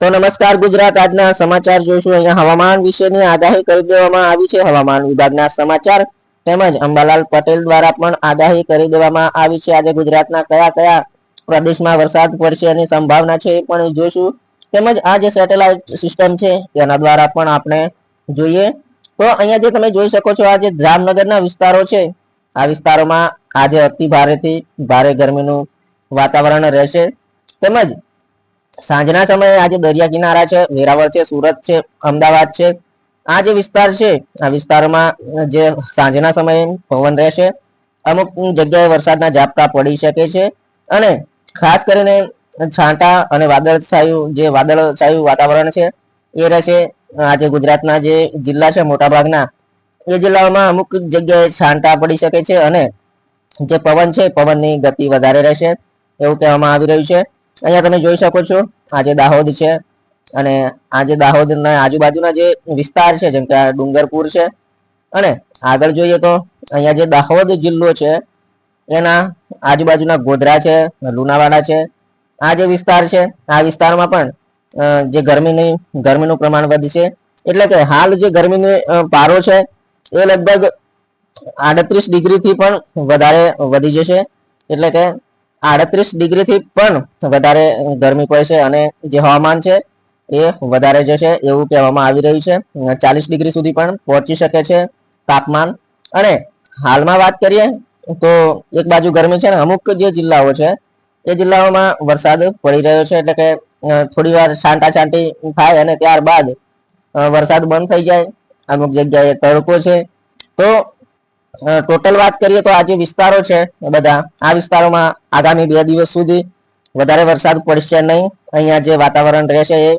તો નમસ્કાર ગુજરાત, આજના સમાચાર જોઈશું. અહીંયા હવામાન વિશેની આગાહી કરી દેવામાં આવી છે. હવામાન વિભાગના સમાચાર તેમજ અંબાલાલ પટેલ દ્વારા પણ આગાહી કરી દેવામાં આવી છે. આજે ગુજરાતના કયા કયા પ્રદેશમાં વરસાદ પડશે એની સંભાવના છે એ પણ જોઈશું. તેમજ આ જે સેટેલાઇટ સિસ્ટમ છે તેના દ્વારા પણ આપણે જોઈએ. તો અહીંયા જે તમે જોઈ શકો છો, આ જે જામનગરના વિસ્તારો છે, આ વિસ્તારોમાં આજે અતિ ભારેથી ભારે ગરમીનું વાતાવરણ રહેશે. તેમજ સાંજના સમયે આજે દરિયા કિનારા છે, વેરાવળ છે, સુરત છે, અમદાવાદ છે. આ જે વિસ્તાર છે, આ વિસ્તારમાં જે સાંજના સમયે પવન રહેશે, અમુક જગ્યાએ વરસાદના ઝાપટા પડી શકે છે અને ખાસ કરીને છાંટા અને વાદળછાયું, જે વાદળછાયું વાતાવરણ છે, એ રહેશે. આજે ગુજરાતના જે જિલ્લા છે, મોટાભાગના, એ જિલ્લાઓમાં અમુક જગ્યાએ છાંટા પડી શકે છે અને જે પવન છે, પવનની ગતિ વધારે રહેશે, એવું કહેવામાં આવી રહ્યું છે. અહીંયા તમે જોઈ શકો છો, આ જે દાહોદ છે અને આ જે દાહોદના આજુબાજુના જે વિસ્તાર છે, જેમ કે આ ડુંગરપુર છે. અને આગળ જોઈએ તો અહીંયા જે દાહોદ જિલ્લો છે, એના આજુબાજુના ગોધરા છે, લુણાવાડા છે. આ જે વિસ્તાર છે, આ વિસ્તારમાં પણ જે ગરમીની, ગરમીનું પ્રમાણ વધશે. એટલે કે હાલ જે ગરમીની પારો છે, એ લગભગ આડત્રીસ ડિગ્રીથી પણ વધારે વધી જશે. એટલે કે આડત્રીસ ડિગ્રીથી પણ વધારે ગરમી પડશે અને જે હવામાન છે એ વધારે જશે એવું કહેવામાં આવી રહ્યું છે. ચાલીસ ડિગ્રી સુધી પણ પહોંચી શકે છે તાપમાન. અને હાલમાં વાત કરીએ તો એક બાજુ ગરમી છે ને અમુક જે જિલ્લાઓ છે એ જિલ્લાઓમાં વરસાદ પડી રહ્યો છે એટલે કે થોડી વાર છાંટી થાય અને ત્યારબાદ વરસાદ બંધ થઈ જાય. અમુક જગ્યાએ તડકો છે. તો ટોટલ વાત કરીએ તો આ જે વિસ્તારો છે એ બધા, આ વિસ્તારોમાં આગામી બે દિવસ સુધી વધારે વરસાદ પડશે નહીં. અહીંયા જે વાતાવરણ રહેશે એ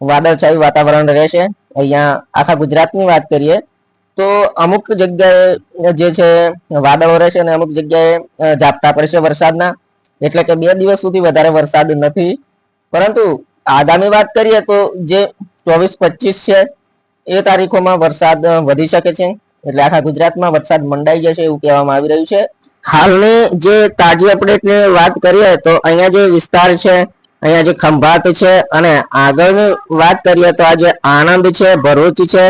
વાદળછાયું વાતાવરણ રહેશે. અહીંયા આખા ગુજરાતની વાત કરીએ તો અમુક જગ્યાએ જે છે વાદળો રહેશે અને અમુક જગ્યાએ ઝાપટા પડશે વરસાદના. એટલે કે બે દિવસ સુધી વધારે વરસાદ નથી. પરંતુ આગામી વાત કરીએ તો જે ચોવીસ પચીસ છે એ તારીખોમાં વરસાદ વધી શકે છે. એટલે આખા ગુજરાતમાં વરસાદ મંડાઈ જશે એવું કહેવામાં આવી રહ્યું છે. હાલની જે તાજી અપડેટની વાત કરીએ તો અહીંયા જે વિસ્તાર છે, અહીંયા જે ખંભાત છે અને આગળની વાત કરીએ તો આ જે આણંદ છે, ભરૂચ છે,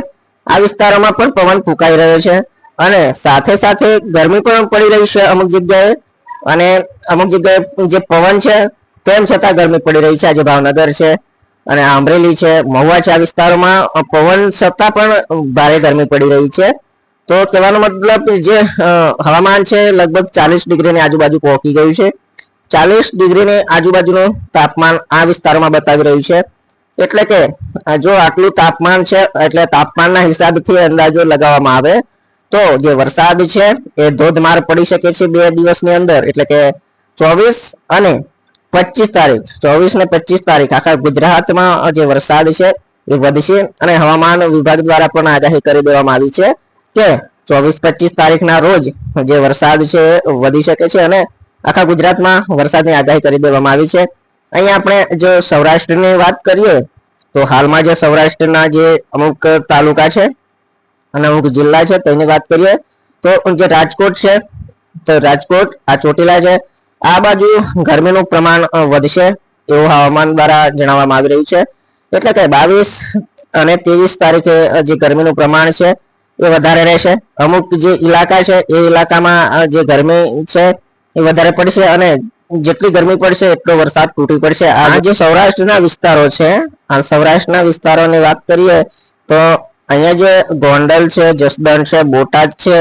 આ વિસ્તારોમાં પણ પવન ફૂંકાઈ રહ્યો છે અને સાથે સાથે ગરમી પણ પડી રહી છે અમુક જગ્યાએ અને અમુક જગ્યાએ જે પવન છે તેમ છતાં ગરમી પડી રહી છે. આજે ભાવનગર છે અને અમરેલી છે, મહુવા છે આ વિસ્તારોમાં પવન છતાં પણ ભારે ગરમી પડી રહી છે. તો કહેવાનો મતલબ જે હવામાન છે, લગભગ ચાલીસ ડિગ્રીની આજુબાજુ પહોંચી ગયું છે. ચાલીસ ડિગ્રીની આજુબાજુનું તાપમાન આ વિસ્તારમાં બતાવી રહ્યું છે. એટલે કે જો આટલું તાપમાન છે, એટલે તાપમાનના હિસાબથી અંદાજો લગાવવામાં આવે, તો જે વરસાદ છે, એ ધોધમાર પડી શકે છે બે દિવસની અંદર. એટલે કે ચોવીસ અને પચીસ તારીખ, ચોવીસ ને પચીસ તારીખ આખા ગુજરાતમાં જે વરસાદ છે, એ વધશે અને હવામાન વિભાગ દ્વારા પણ આગાહી કરી દેવામાં આવી છે. કે ચોવીસ પચીસ તારીખના રોજ જે વરસાદ છે વધી શકે છે અને આખા ગુજરાતમાં વરસાદની આગાહી કરી દેવામાં આવી છે. અહીંયા આપણે જો સૌરાષ્ટ્રની વાત કરીએ, તો હાલમાં જે સૌરાષ્ટ્રના જે અમુક તાલુકા છે અને અમુક જિલ્લા છે તેની વાત કરીએ, તો જે રાજકોટ છે, તો રાજકોટ, આ ચોટીલા છે, આ બાજુ ગરમીનું પ્રમાણ વધશે એવું હવામાન દ્વારા જણાવવામાં આવી રહ્યું છે. એટલે કે બાવીસ અને ત્રેવીસ તારીખે જે ગરમીનું પ્રમાણ છે એ વધારે રહેશે. અમુક જે ઇલાકા છે, એ ઇલાકામાં જે ગરમી છે, એ વધારે પડશે અને જેટલી ગરમી પડશે, એટલો વરસાદ તૂટી પડશે. આ જે સૌરાષ્ટ્રના વિસ્તારો છે, આ સૌરાષ્ટ્રના વિસ્તારોની વાત કરીએ, તો અહીંયા જે ગોંડલ છે, જસદણ છે, બોટાદ છે,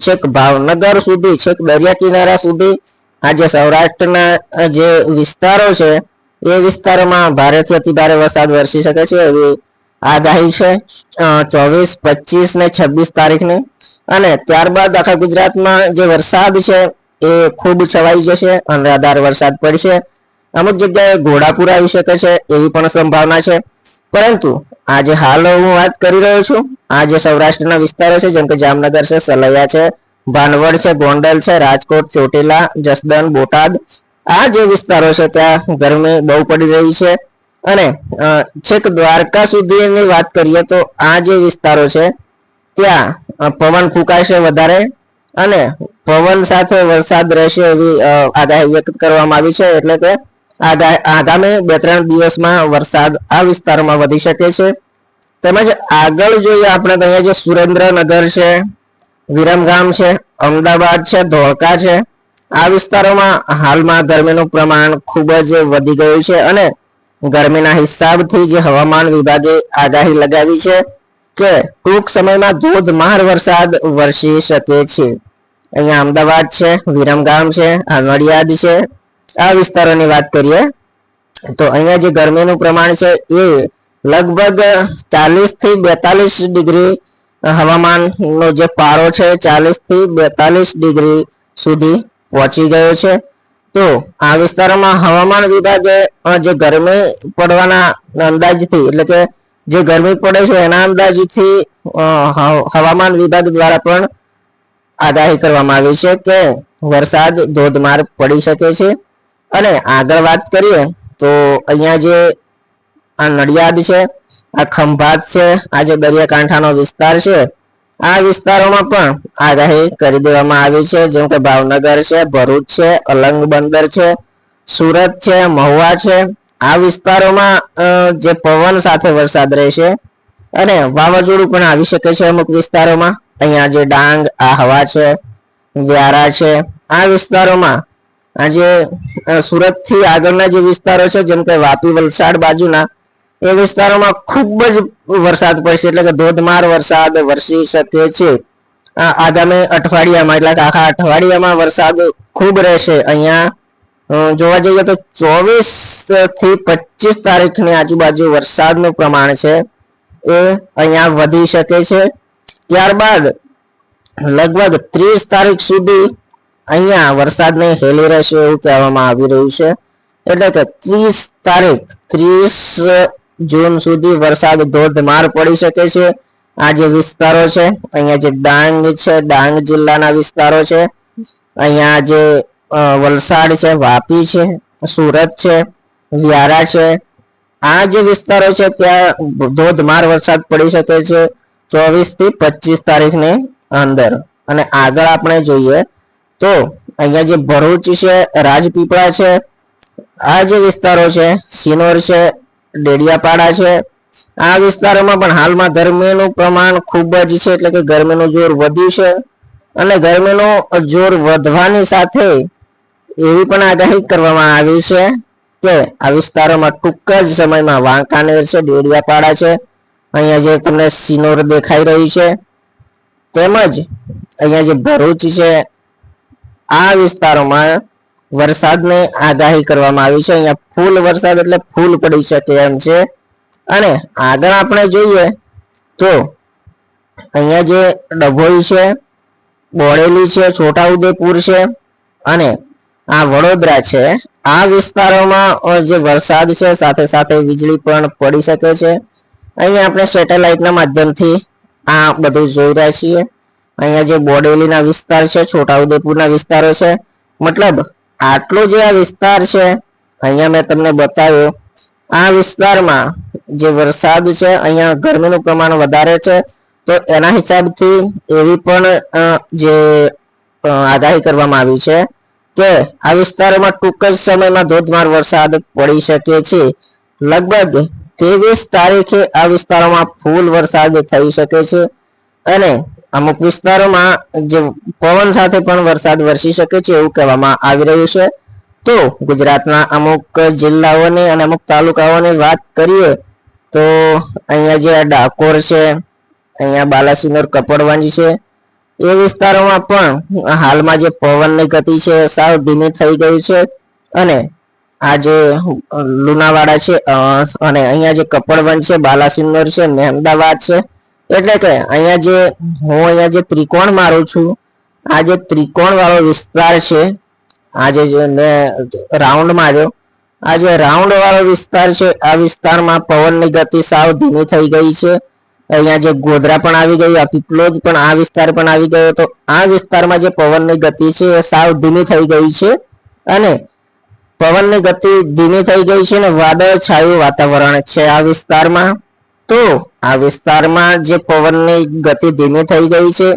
છેક ભાવનગર સુધી, છેક દરિયા કિનારા સુધી આ જે સૌરાષ્ટ્રના જે વિસ્તારો છે, એ વિસ્તારોમાં ભારેથી અતિ ભારે વરસાદ વરસી શકે છે. એવી આગાહી છે ચોવીસ, પચીસ ને છવ્વીસ તારીખની. અને ત્યારબાદ આખા ગુજરાતમાં જે વરસાદ છે, એ ખૂબ છવાઈ જશે, અનરાધાર વરસાદ પડશે. અમુક જગ્યાએ ઘોડાપુર આવી શકે છે, એવી પણ સંભાવના છે. પરંતુ આજે હાલ હું વાત કરી રહ્યો છું આ જે સૌરાષ્ટ્રના વિસ્તારો છે, જેમ કે જામનગર છે, સલૈયા છે, ભાનવડ છે, ગોંડલ છે, રાજકોટ, ચોટીલા, જસદણ, બોટાદ. આ જે વિસ્તારો છે, ત્યાં ગરમી બહુ પડી રહી છે. અને છેક દ્વારકા સુધીની વાત કરીએ તો આ જે વિસ્તારો છે, ત્યાં પવન ફૂંકાશે વધારે અને પવન સાથે વરસાદ રહેશે એવી આગાહી વ્યક્ત કરવામાં આવી છે એટલે કે આગા- આગામી બે ત્રણ દિવસમાં વરસાદ આ વિસ્તારોમાં વધી શકે છે. તેમજ આગળ જોઈએ આપણે તો જે સુરેન્દ્રનગર છે, વિરમગામ છે, અમદાવાદ છે, ધોળકા છે, આ વિસ્તારોમાં હાલમાં ગરમીનું પ્રમાણ ખૂબ જ વધી ગયું છે અને ગરમીના હિસાબથી જે હવામાન વિભાગે આગાહી લગાવી છે કે ટૂંક સમયમાં ધોધમાર વરસાદ વરસી શકે છે. અહીંયા અમદાવાદ છે, વિરમગામ છે નડિયાદ છે. આ વિસ્તારોની વાત કરીએ તો અહીંયા જે ગરમીનું પ્રમાણ છે એ લગભગ ચાલીસથી બેતાલીસ ડિગ્રી હવામાનનો જે પારો છે ચાલીસથી બેતાલીસ ડિગ્રી સુધી પહોંચી ગયો છે. તો આ વિસ્તારોમાં હવામાન વિભાગે જે ગરમી પડવાના અંદાજથી, એટલે કે જે ગરમી પડે છે એના અંદાજથી હવામાન વિભાગ દ્વારા પણ આગાહી કરવામાં આવી છે કે વરસાદ ધોધમાર પડી શકે છે. અને આગળ વાત કરીએ તો અહીંયા જે આ નડિયાદ છે, આ ખંભાત છે, આ જે દરિયાકાંઠાનો વિસ્તાર છે આ વિસ્તારોમાં પણ આગાહી કરી દેવામાં આવી છે. જેમ કે ભાવનગર છે, ભરૂચ છે, અલંગ બંદર છે, સુરત છે, મહુવા છે. આ વિસ્તારોમાં જે પવન સાથે વરસાદ રહેશે અને વાવાઝોડું પણ આવી શકે છે અમુક વિસ્તારોમાં. અહીંયા જે ડાંગ, આ હવા છે, વ્યારા છે, આ વિસ્તારોમાં આજે સુરતથી આગળના જે વિસ્તારો છે, જેમ કે વાપી વલસાડ બાજુના એ વિસ્તારોમાં ખૂબ જ વરસાદ પડશે, એટલે કે ધોધમાર વરસાદ વરસી શકે છે. આગામી અઠવાડિયામાં, એટલે કે આખા અઠવાડિયામાં વરસાદ ખૂબ રહેશે. અહીંયા જોવા જઈએ તો ચોવીસથી પચીસ તારીખની આજુબાજુ વરસાદનું પ્રમાણ છે. એ અહીંયા વધી શકે છે. ત્યારબાદ, લગભગ ત્રીસ તારીખ સુધી અહીંયા વરસાદને હેલી રહેશે એવું કહેવામાં આવી રહ્યું છે. એટલે કે ત્રીસ તારીખ, ત્રીસ જૂન સુધી વરસાદ ધોધમાર પડી શકે છે. આ જે વિસ્તારો છે, અહીંયા જે ડાંગ છે, ડાંગ જિલ્લાના વિસ્તારો છે, અહીંયા જે વલસાડ છે, વાપી છે, સુરત છે, વ્યારા છે, આ જે વિસ્તારો છે ત્યાં ધોધમાર વરસાદ પડી શકે છે ચોવીસથી પચીસ તારીખની અંદર. અને આગળ આપણે જોઈએ તો અહીંયા જે ભરૂચ છે, રાજપીપળા છે, આ જે વિસ્તારો છે સિનોર છે ડેડિયાપાડા છે. આ વિસ્તારોમાં પણ હાલમાં ગરમીનું પ્રમાણ ખૂબ જ છે, એટલે કે ગરમીનું જોર વધ્યું છે. અને ગરમીનું જોર વધવાની સાથે એવી પણ આગાહી કરવામાં આવી છે કે આ વિસ્તારોમાં ટૂંક જ સમયમાં વાંકાનેર છે, ડેડિયાપાડા છે. અહીંયા જે તમને સિનોર દેખાઈ રહ્યું છે. તેમજ અહીંયા જે ભરૂચ છે, આ વિસ્તારોમાં વરસાદની આગાહી કરવામાં આવી છે. અહીંયા ફૂલ વરસાદ એટલે ફૂલ પડી શકે એમ છે. અને આગળ આપણે જોઈએ તો અહીંયા જે ડભોઈ છે, બોડેલી છે, છોટાઉદેપુર છે અને આ વડોદરા છે. આ વિસ્તારોમાં જે વરસાદ છે સાથે સાથે વીજળી પણ પડી શકે છે. અહીંયા આપણે સેટેલાઇટના માધ્યમથી આ બધું જોઈ રહ્યા છીએ. અહીંયા જે બોડેલીના વિસ્તાર છે, છોટાઉદેપુરના વિસ્તારો છે, મતલબ આટલો જે આ વિસ્તાર છે, અહીંયા મેં તમને બતાવ્યું, આ વિસ્તારમાં જે વરસાદ છે, અહીંયા ગરમીનું પ્રમાણ વધારે છે, તો એના હિસાબથી એવી પણ જે આગાહી કરવામાં આવી છે કે આ વિસ્તારોમાં ટૂંક જ સમયમાં ધોધમાર વરસાદ પડી શકે છે. લગભગ ત્રેવીસ તારીખે આ વિસ્તારોમાં ફૂલ વરસાદ થઈ શકે છે અને અમુક વિસ્તારોમાં જે પવન સાથે પણ વરસાદ વરસી શકે છે એવું કહેવામાં આવી રહ્યું છે. તો ગુજરાતના અમુક જિલ્લાઓની અને અમુક તાલુકાઓની વાત કરીએ, તો અહીંયા જે ડાકોર છે, અહીંયા બાલાસિનોર કપડવાંજી છે, એ વિસ્તારોમાં પણ હાલમાં જે પવનની ગતિ છે સાવ ધીમી થઈ ગઈ છે. અને આ જે લુણાવાડા છે અને અહીંયા જે કપડવંજ છે, બાલાસિનોર છે મહેમદાવાદ છે એટલે કે અહીંયા જે હું અહીંયા જે ત્રિકોણ મારું છું, આ જે ત્રિકોણ વાળો વિસ્તાર છે આજે જે મેં રાઉન્ડ માર્યો, આ જે રાઉન્ડ વાળો વિસ્તાર છે, આ વિસ્તારમાં પવનની ગતિ સાવ ધીમી થઈ ગઈ છે. અહીંયા જે ગોધરા પણ આવી ગયું, આ પીપલોદ પણ આ વિસ્તાર પણ આવી ગયો, તો આ વિસ્તારમાં જે પવનની ગતિ છે, એ સાવ ધીમી થઈ ગઈ છે. અને પવનની ગતિ ધીમી થઈ ગઈ છે ને વાદળ છાયું વાતાવરણ છે આ વિસ્તારમાં, તો આ વિસ્તારમાં જે પવનની ગતિ ધીમી થઈ ગઈ છે,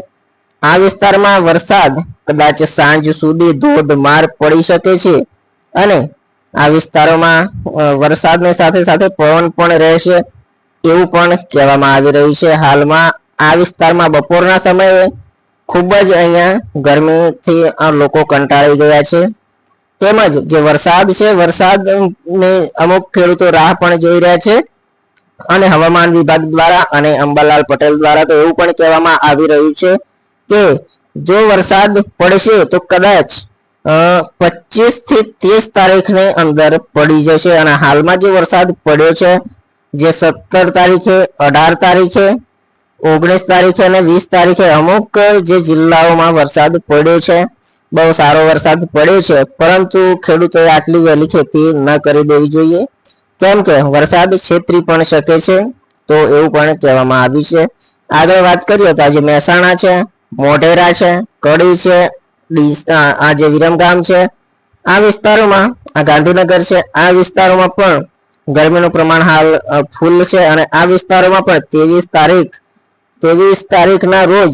આ વિસ્તારમાં વરસાદ કદાચ સાંજ સુધી ધોધમાર પડી શકે છે અને આ વિસ્તારોમાં વરસાદની સાથે સાથે પવન પણ રહેશે એવું પણ કહેવામાં આવી રહ્યું છે. હાલમાં આ વિસ્તારમાં બપોરના સમયે ખૂબ જ અહીંયા ગરમીથી લોકો કંટાળી ગયા છે. તેમજ જે વરસાદ છે, વરસાદની અમુક ખેડૂતો રાહ પણ જોઈ રહ્યા છે. અને હવામાન વિભાગ દ્વારા અને અંબાલાલ પટેલ દ્વારા તો એવું પણ કહેવામાં આવી રહ્યું છે કે જો વરસાદ પડશે તો કદાચ પચીસથી ત્રીસ તારીખની અંદર પડી જશે અને હાલમાં જે વરસાદ પડ્યો છે, જે સત્તર તારીખે, અઢાર તારીખે, ઓગણીસ તારીખે અને વીસ તારીખે અમુક જે જિલ્લાઓમાં વરસાદ પડ્યો છે, બહુ સારો વરસાદ પડ્યો છે, પરંતુ ખેડૂતોએ આટલી વહેલી ખેતી ન કરી દેવી જોઈએ. કેમ કે વરસાદ છેતરી પણ શકે છે, તો એવું પણ કહેવામાં આવ્યું છે. આગળ વાત કરીએ તો આજે મહેસાણા છે, મોઢેરા છે, કડી છે આ જે વિરમગામ છે. આ વિસ્તારોમાં, આ ગાંધીનગર છે, આ વિસ્તારોમાં પણ ગરમીનું પ્રમાણ હાલ ફૂલ છે અને આ વિસ્તારોમાં પણ ત્રેવીસ તારીખ, ત્રેવીસ તારીખના રોજ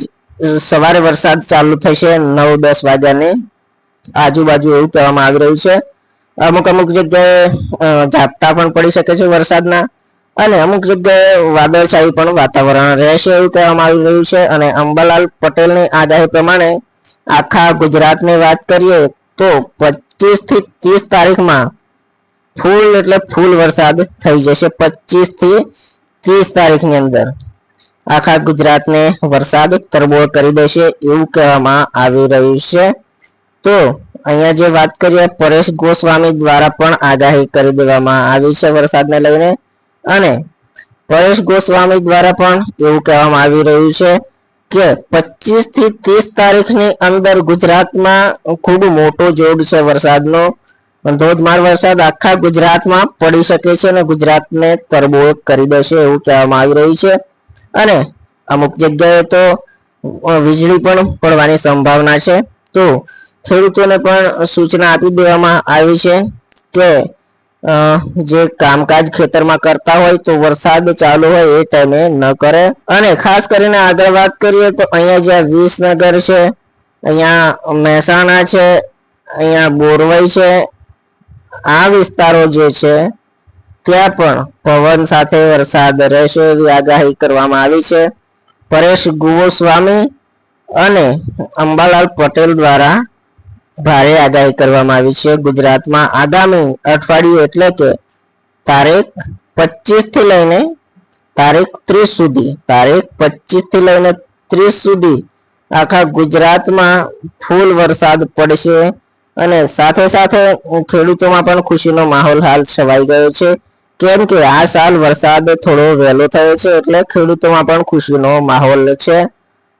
સવારે વરસાદ ચાલુ થશે નવ દસ વાગ્યાની આજુબાજુ એવું કહેવામાં આવી રહ્યું છે. અમુક અમુક જગ્યાએ ઝાપટા પણ પડી શકે છે વરસાદના. અને અમુક જગ્યાએ વાદળછાયું પણ વાતાવરણ રહેશે એવું કહેવામાં આવી રહ્યું છે. અને અંબાલાલ પટેલની આગાહી પ્રમાણે આખા ગુજરાતની વાત કરીએ તો પચીસથી ત્રીસ તારીખમાં ફૂલ એટલે ફૂલ વરસાદ થઈ જશે પચીસથી ત્રીસ તારીખની અંદર. આખા ગુજરાતને વરસાદ તરબોળ કરી દેશે એવું કહેવામાં આવી રહ્યું છે. તો અહીંયા જે વાત કરીએ, પરેશ ગોસ્વામી દ્વારા પણ આગાહી કરી દેવામાં આવી છે વરસાદને લઈને. અને પરેશ ગોસ્વામી દ્વારા પણ એવું કહેવામાં આવી રહ્યું છે કે પચીસથી ત્રીસ તારીખની અંદર ગુજરાતમાં ખૂબ મોટો જોગ છે વરસાદનો. ધોધમાર વરસાદ આખા ગુજરાતમાં પડી શકે છે અને ગુજરાતને તરબોળ કરી દેશે એવું કહેવામાં આવી રહ્યું છે. અને અમુક જગ્યાએ તો વીજળી પણ પડવાની સંભાવના છે. તો ખેડૂતોને પણ સૂચના આપી દેવામાં આવી છે કે જે કામકાજ ખેતરમાં કરતા હોય તો વરસાદ ચાલુ હોય એ ટાઈમે ન કરે. અને ખાસ કરીને આગળ વાત કરીએ તો અહીંયા જ્યાં વિસનગર છે, અહીંયા મહેસાણા છે, અહીંયા બોરવઈ છે, આ વિસ્તારો જે છે, ત્યાં પણ પવન સાથે વરસાદ રહેશે એવી આગાહી કરવામાં આવી છે. પરેશ ગોસ્વામી અને અંબાલાલ પટેલ દ્વારા ભારે આગાહી કરવામાં આવી છે. ગુજરાતમાં આગામી અઠવાડિયું એટલે કે તારીખ પચીસથી લઈને તારીખ ત્રીસ સુધી, તારીખ પચીસથી લઈને ત્રીસ સુધી આખા ગુજરાતમાં ફૂલ વરસાદ પડશે અને સાથે સાથે ખેડૂતોમાં પણ ખુશીનો માહોલ હાલ છવાઈ ગયો છે. કેમ કે આ સાલ વરસાદ થોડો વહેલો થયો છે એટલે ખેડૂતોમાં પણ ખુશીનો માહોલ છે.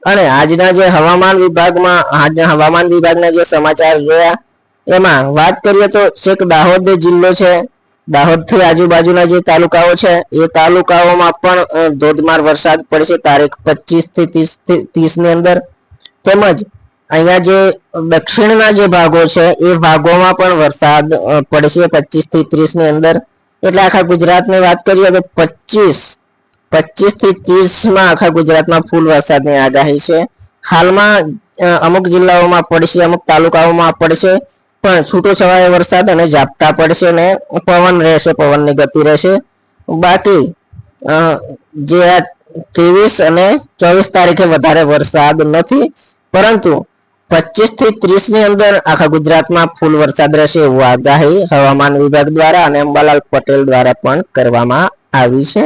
અને આજના જે હવામાન વિભાગમાં, આજના હવામાન વિભાગના જે સમાચાર જોયા, એમાં વાત કરીએ તો છેક દાહોદ જિલ્લો છે. દાહોદથી આજુબાજુના જે તાલુકાઓ છે, એ તાલુકાઓમાં પણ ધોધમાર વરસાદ પડશે તારીખ પચીસથી ત્રીસ ત્રીસની અંદર. તેમજ અહીંયા જે દક્ષિણના જે ભાગો છે, એ ભાગોમાં પણ વરસાદ પડશે પચીસથી ત્રીસની અંદર. એટલે આખા ગુજરાતની વાત કરીએ તો પચીસ પચીસથી ત્રીસમાં આખા ગુજરાતમાં ફૂલ વરસાદની આગાહી છે. હાલમાં અમુક જિલ્લાઓમાં પડશે અમુક તાલુકાઓમાં પડશે પણ છૂટો છવાયો વરસાદ અને ઝાપટા પડશે ને પવન રહેશે, પવનની ગતિ રહેશે. બાકી જે આ ત્રેવીસ અને ચોવીસ તારીખે વધારે વરસાદ નથી, પરંતુ પચીસથી ત્રીસની અંદર આખા ગુજરાતમાં ફૂલ વરસાદ રહેશે એવું આગાહી હવામાન વિભાગ દ્વારા અને અંબાલાલ પટેલ દ્વારા પણ કરવામાં આવી છે.